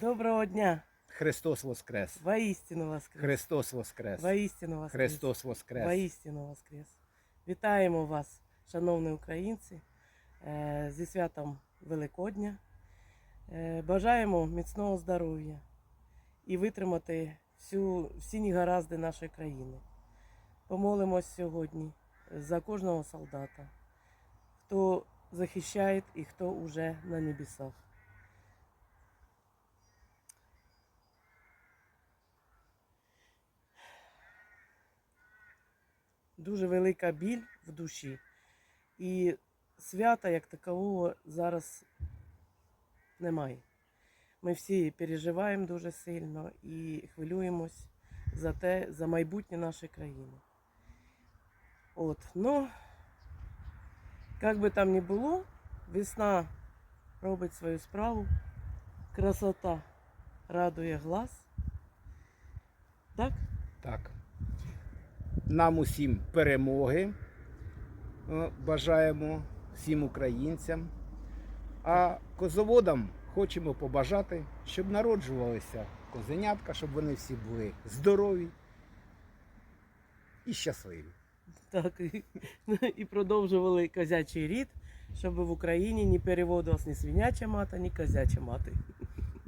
Доброго дня! Христос Воскрес! Воістину воскрес! Христос Воскрес! Воістину воскрес! Христос Воскрес! Воістину воскрес! Вітаємо вас, шановні українці, е, зі святом Великодня. Е, Бажаємо міцного здоров'я і витримати всю, всі негаразди нашої країни. Помолимось сьогодні за кожного солдата, хто захищає і хто уже на небесах. Дуже велика біль в душі. І свята як такового зараз немає. Ми всі переживаємо дуже сильно і хвилюємось за те, за майбутнє нашої країни. От, ну, як би там ни було, весна робить свою справу, красота радує глаз. Так? Так. Нам усім перемоги е, бажаємо всім українцям. А козоводам хочемо побажати, щоб народжувалися козенятка, щоб вони всі були здорові і щасливі. Так, і, і продовжували козячий рід, щоб в Україні не переводилась ні свиняча мата, ні козяча мати.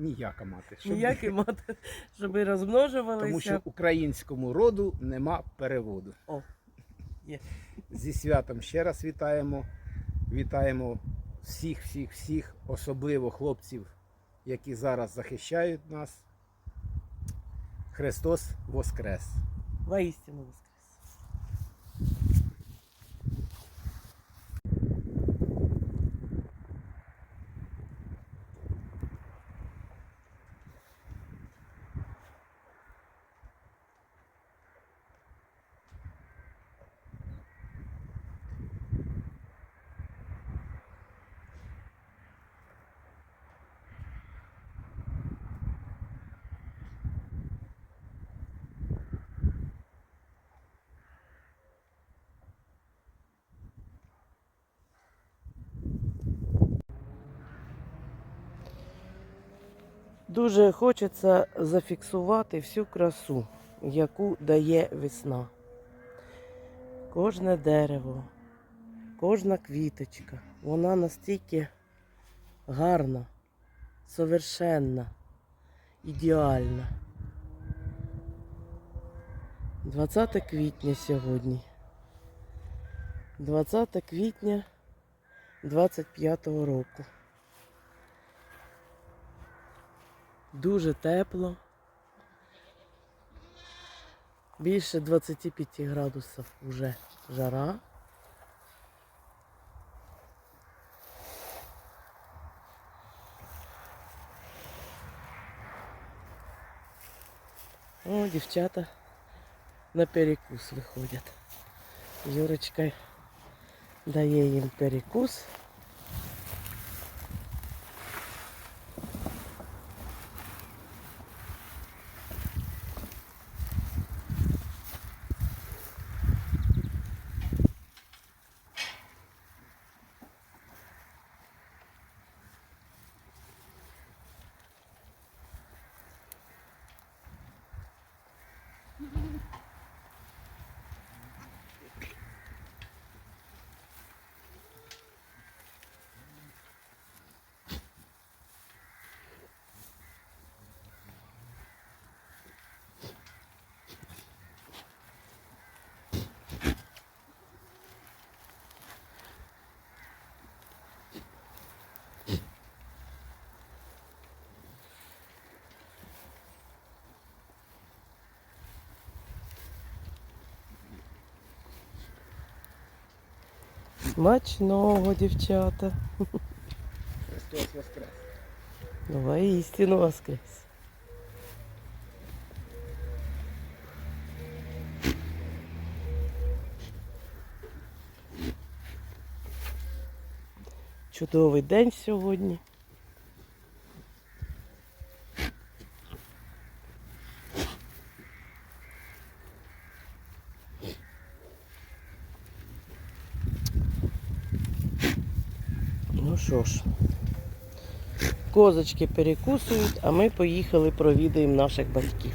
Ніяка мати. Щоб... Ніякі мати, щоб розмножувалися. Тому що українському роду нема переводу. О, є. Зі святом ще раз вітаємо. Вітаємо всіх, всіх, всіх, особливо хлопців, які зараз захищають нас. Христос Воскрес! Воістину воскрес. Дуже хочеться зафіксувати всю красу, яку дає весна. Кожне дерево, кожна квіточка, вона настільки гарна, совершенна, ідеальна. 20 квітня сьогодні. 20 квітня 25-го року. Дуже тепло. Більше 25 градусів вже жара. О, дівчата на перекус виходять. Юрочка дає їм перекус. Смачного, дівчата. Христос Воскрес! Ну, воістину воскрес. Чудовий день сьогодні. Ну що ж, Козочки перекусують, а ми поїхали провідаємо наших батьків.